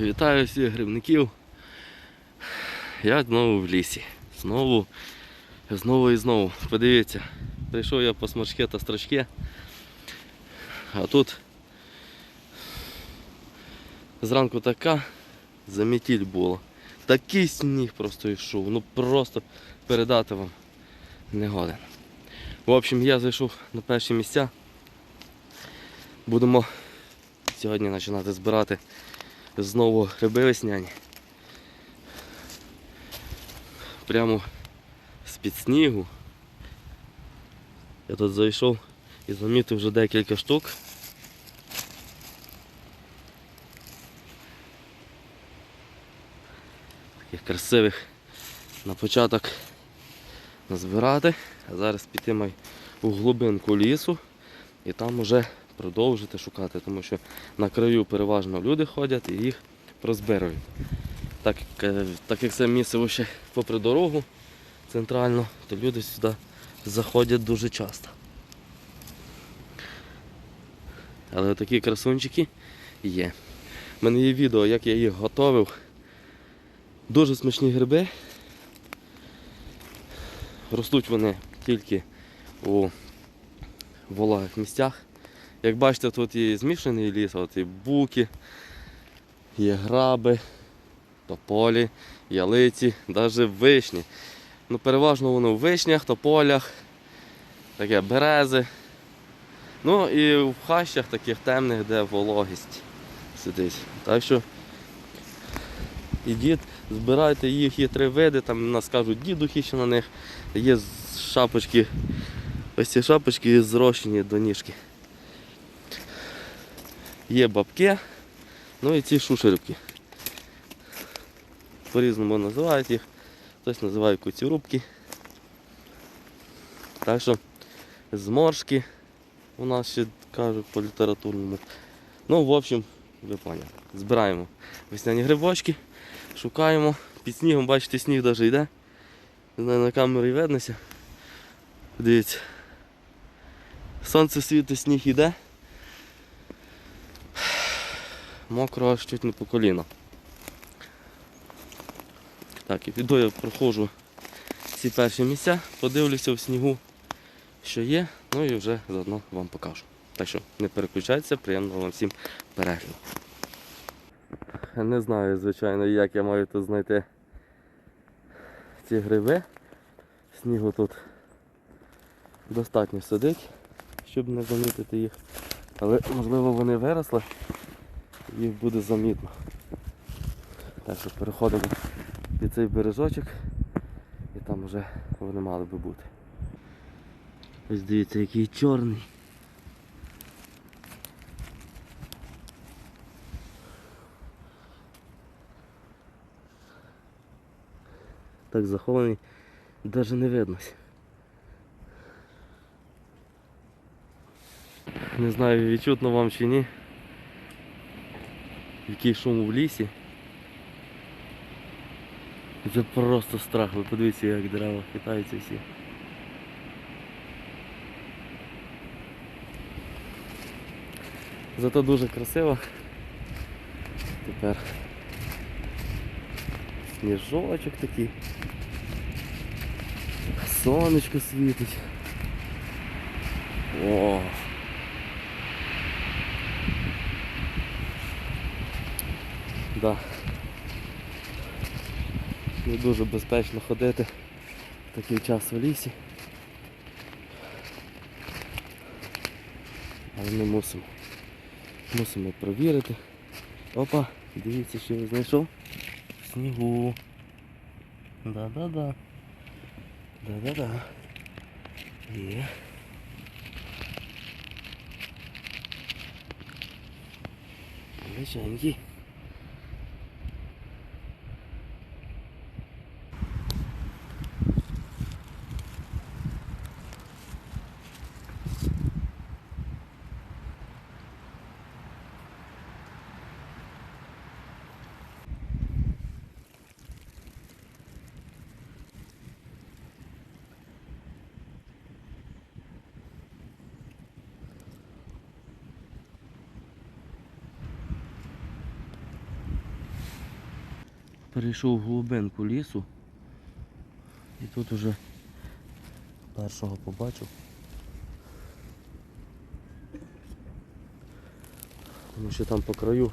Вітаю всіх грибників. Я знову в лісі. Знову, знову і знову. Подивіться, прийшов я по смачки та строчки. А тут зранку така замітіль була. Такий сніг просто йшов. Ну просто передати вам не годен. В общем, я зайшов на перші місця. Будемо сьогодні починати збирати знову гриби весняні. Прямо з-під снігу. Я тут зайшов і замітив вже декілька штук. Таких красивих на початок назбирати, а зараз піти май у глибинку лісу і там уже продовжити шукати, тому що на краю переважно люди ходять і їх розбирають. Так, е, так як це місце ще попри дорогу центрально, то люди сюди заходять дуже часто. Але такі красунчики є. У мене є відео, як я їх готовив. Дуже смачні гриби. Ростуть вони тільки у вологих місцях. Як бачите, тут і змішаний ліс, от і буки, є граби, тополі, ялиці, навіть вишні. Ну, переважно воно в вишнях, тополях, таке берези. Ну і в хащах таких темних, де вологість сидить. Так що ідіть, збирайте їх, є три види, там нас кажуть дідухи ще на них, є шапочки, ось ці шапочки зрощені до ніжки. Є бабки, ну і ці шушерки. По-різному називають їх, хтось називає куцюрубки. Так що зморшки у нас ще кажуть по літературному. Ну, в общем, ви поняли. Збираємо весняні грибочки, шукаємо. Під снігом, бачите, сніг навіть йде. Не знаю, на камері виднося. Дивіться. Сонце світить, сніг йде. Мокро аж чуть не по коліна. Так, і піду я проходжу ці перші місця, подивлюся в снігу, що є, ну і вже заодно вам покажу. Так що не переключайтеся, приємного вам всім перегляду. Не знаю, звичайно, як я маю тут знайти ці гриби. Снігу тут достатньо сидить, щоб не замітити їх. Але можливо вони виросли, їх буде замітно. Так що переходимо під цей бережочок і там вже вони мали би бути. Ось дивіться, який чорний. Так захований, навіть не видно. Не знаю, відчутно вам чи ні. Який шум в лісі. Це просто страх, ви подивіться, як дерева хитаються всі. Зато дуже красиво. Тепер сніжочок такий. Сонечко світить. О! Да. Не дуже безпечно ходити в такий час в лісі. Але ми мусимо. Мусимо провірити. Опа, дивіться, що я знайшов. Снігу. Да-да-да. Да-да-да. Є. Леженький. Перейшов в глибинку лісу. І тут уже першого побачив. Тому що там по краю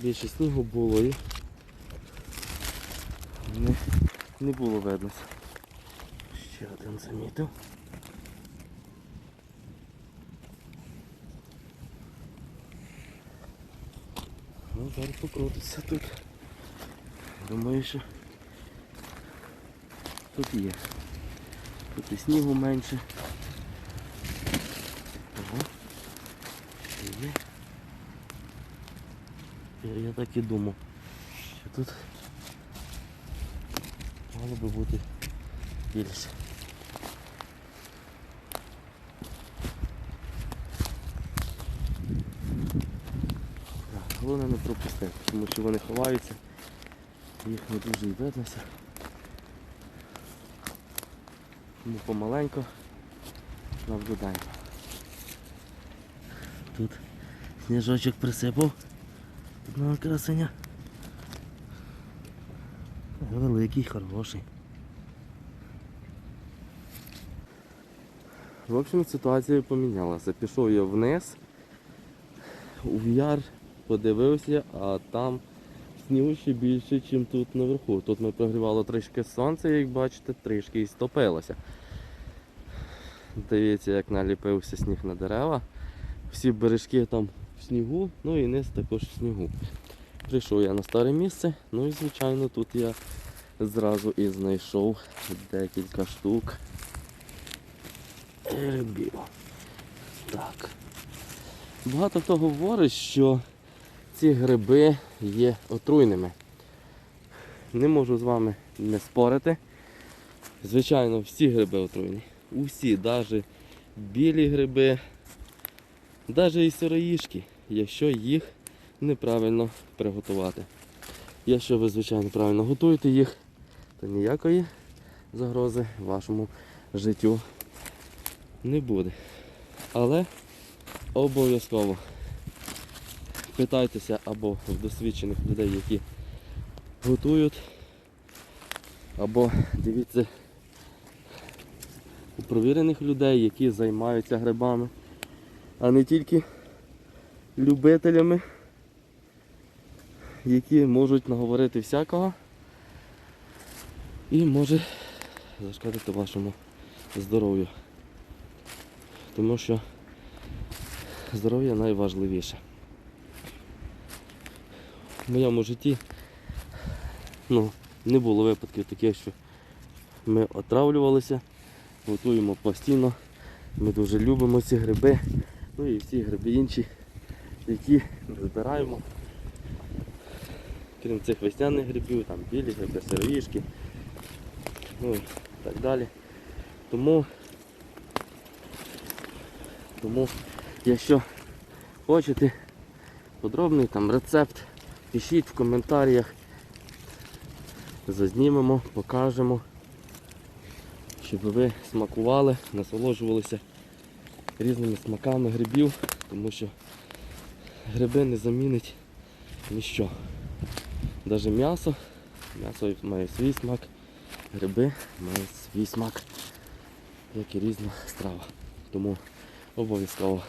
більше снігу було і не, не було видно. Ще один замітив. Ну, зараз покрутиться тут. Думаю, що тут є. Тут і снігу менше. Ого. Ще є. Я, так і думав, що тут мало би бути більше. Так, головне не пропустити, тому що вони ховаються, їх не дуже і виднося. Тому помаленько наблюдаємо. Тут сніжочок присипав. Одного красеня. Великий, хороший. В общем, ситуація помінялася. Пішов я вниз, у яр, подивився, а там снігу ще більше, ніж тут наверху. Тут ми прогрівало трішки сонце, як бачите, трішки і стопилося. Дивіться, як наліпився сніг на дерева. Всі бережки там в снігу, ну і низ також в снігу. Прийшов я на старе місце, ну і звичайно тут я зразу і знайшов декілька штук грибів. Так. Багато хто говорить, що ці гриби є отруйними. Не можу з вами не спорити. Звичайно, всі гриби отруйні. Усі, навіть білі гриби, навіть і сироїшки, якщо їх неправильно приготувати. Якщо ви, звичайно, правильно готуєте їх, то ніякої загрози вашому життю не буде. Але обов'язково питайтеся або в досвідчених людей, які готують, або дивіться у провірених людей, які займаються грибами, а не тільки любителями, які можуть наговорити всякого і може зашкодити вашому здоров'ю. Тому що здоров'я найважливіше. В моєму житті ну, не було випадків таких, що ми отравлювалися, готуємо постійно. Ми дуже любимо ці гриби, ну і всі гриби інші, які збираємо. Крім цих весняних грибів, там білі гриби, сироїшки, ну і так далі. Тому, тому якщо хочете подробний там рецепт, пишіть в коментарях, зазнімемо, покажемо, щоб ви смакували, насолоджувалися різними смаками грибів, тому що гриби не замінить ніщо. Навіть м'ясо, м'ясо має свій смак, гриби мають свій смак, як і різна страва. Тому обов'язково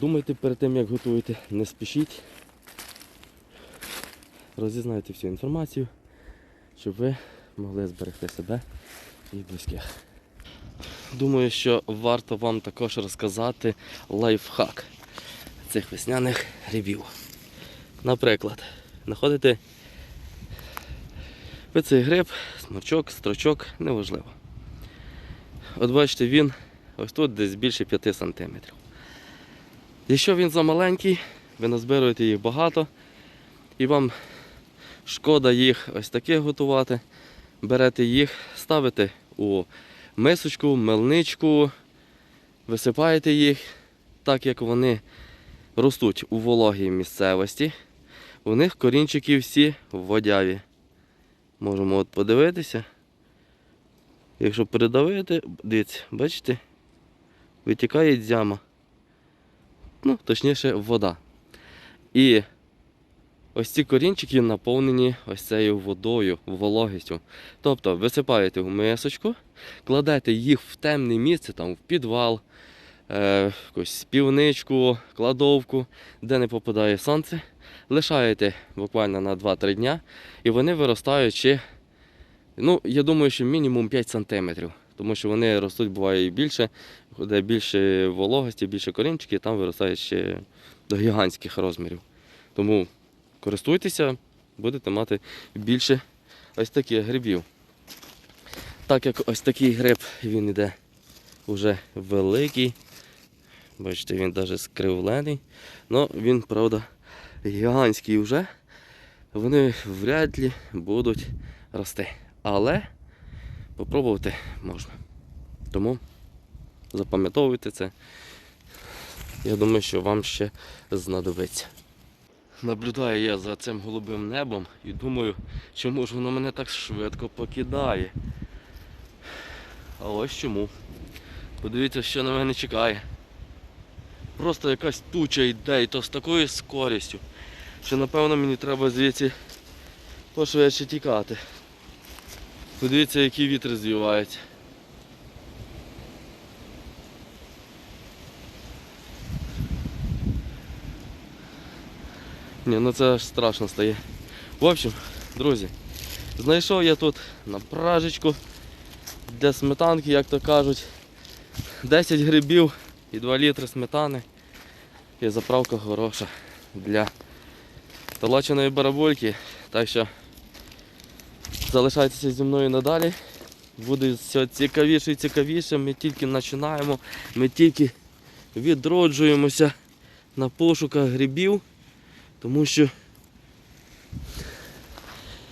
думайте перед тим, як готуєте, не спішіть. Розізнайте всю інформацію, щоб ви могли зберегти себе і близьких. Думаю, що варто вам також розказати лайфхак цих весняних грибів. Наприклад, знаходите ви цей гриб, сморчок, строчок, неважливо. От бачите, він ось тут десь більше 5 см. Якщо він замаленький, ви назбируєте їх багато і вам шкода їх ось таких готувати. Берете їх, ставите у мисочку, мельничку, висипаєте їх, так як вони ростуть у вологій місцевості. У них корінчики всі водяві. Можемо от подивитися. Якщо передавити, дивіться, бачите, витікає дзяма. Ну, точніше, вода. І ось ці корінчики наповнені ось цією водою, вологістю. Тобто висипаєте в мисочку, кладете їх в темне місце, там в підвал, е, якусь півничку, кладовку, де не попадає сонце. Лишаєте буквально на 2-3 дня, і вони виростають ще, ну, я думаю, що мінімум 5 сантиметрів. Тому що вони ростуть буває і більше, де більше вологості, більше корінчиків, там виростають ще до гігантських розмірів. Тому користуйтеся, будете мати більше ось таких грибів. Так як ось такий гриб, він іде вже великий. Бачите, він навіть скривлений. Ну, він, правда, гігантський вже. Вони вряд ли будуть рости. Але попробувати можна. Тому запам'ятовуйте це. Я думаю, що вам ще знадобиться. Наблюдаю я за цим голубим небом і думаю, чому ж воно мене так швидко покидає. А ось чому. Подивіться, що на мене чекає. Просто якась туча йде і то з такою скорістю, що напевно мені треба звідси пошвидше тікати. Подивіться, який вітер звівається. Ні, ну це аж страшно стає. В общем, друзі, знайшов я тут на пражечку для сметанки, як то кажуть, 10 грибів і 2 літри сметани. І заправка хороша для толоченої барабульки. Так що залишайтеся зі мною надалі. Буде все цікавіше і цікавіше. Ми тільки починаємо, ми тільки відроджуємося на пошуках грибів, тому що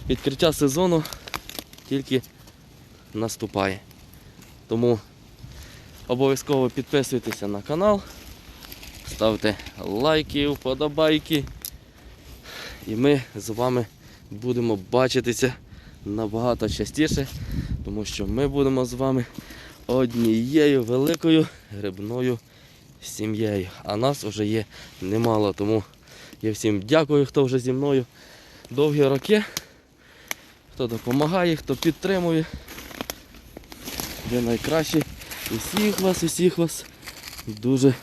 відкриття сезону тільки наступає. Тому обов'язково підписуйтеся на канал, ставте лайки, вподобайки. І ми з вами будемо бачитися набагато частіше, тому що ми будемо з вами однією великою грибною сім'єю. А нас вже є немало. Тому я всім дякую, хто вже зі мною довгі роки, хто допомагає, хто підтримує. Ви найкращі. Усіх вас, усіх вас дуже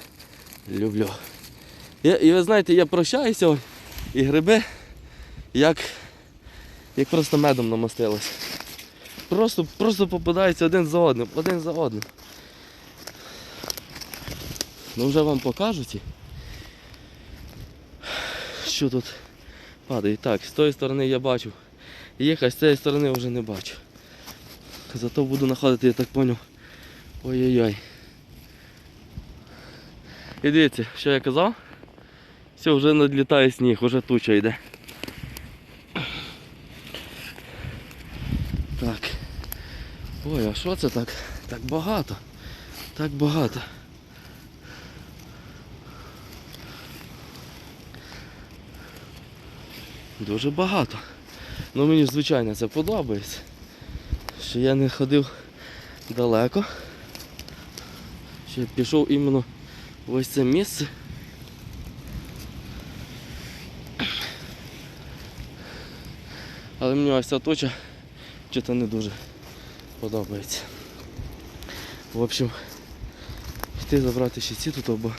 люблю. Я, і ви знаєте, я прощаюся і гриби як, як просто медом намастилось. Просто, просто попадаються один за одним, один за одним. Ну вже вам покажуть. Що тут падає. Так, з тої сторони я бачу. Їхати з цієї сторони вже не бачу. Зато буду знаходити, я так зрозумів. Ой-ой-ой. І дивіться, що я казав? Все, вже надлітає сніг, вже туча йде. Так. Ой, а що це так? Так багато. Так багато. Дуже багато. Ну мені звичайно це подобається. Що я не ходив далеко. Що я пішов іменно в ось це місце. Але мені ось ця точа чи-то не дуже подобається. В общем, йти забрати ще ці тут, або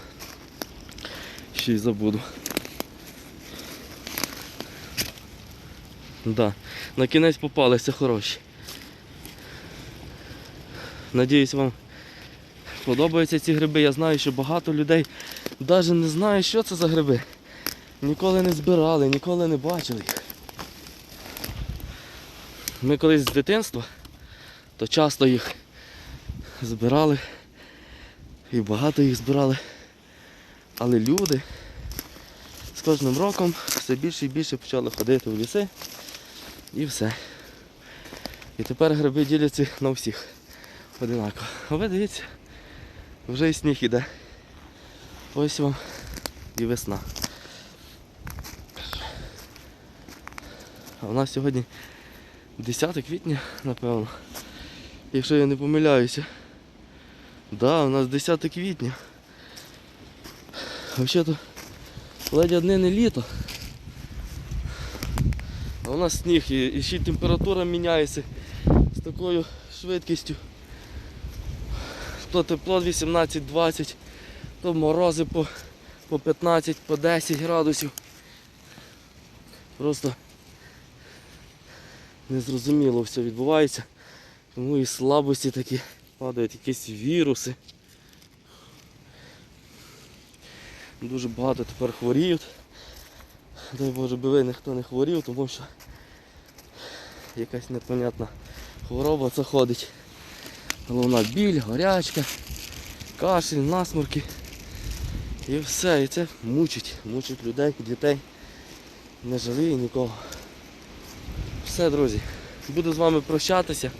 ще й забуду. Да. На кінець попалися хороші. Надіюсь, вам подобаються ці гриби. Я знаю, що багато людей навіть не знає, що це за гриби. Ніколи не збирали, ніколи не бачили їх. Ми колись з дитинства, то часто їх збирали і багато їх збирали. Але люди з кожним роком все більше і більше почали ходити в ліси і все. І тепер гриби діляться на всіх одинаково. А ви дивіться, вже і сніг іде. Ось вам і весна. А у нас сьогодні 10 квітня, напевно. Якщо я не помиляюся. Да, у нас 10 квітня. Взагалі-то ледь одне не літо. У нас сніг і, і ще температура міняється з такою швидкістю. То тепло 18-20, то морози по, по 15, по 10 градусів. Просто незрозуміло все відбувається. Тому і слабості такі падають якісь віруси. Дуже багато тепер хворіють. Дай Боже, би ви ніхто не хворів, тому що якась непонятна хвороба заходить. Головна біль, горячка, кашель, насморки. І все, і це мучить, мучить людей, дітей. Не жаліє нікого. Все, друзі, буду з вами прощатися.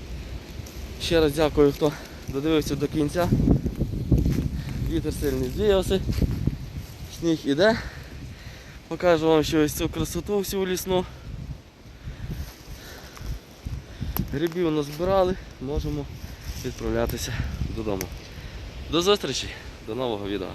Ще раз дякую, хто додивився до кінця. Вітер сильний звіявся, сніг іде. Покажу вам ще ось цю красоту всю лісну. Грибів назбирали, можемо відправлятися додому. До зустрічі, до нового відео.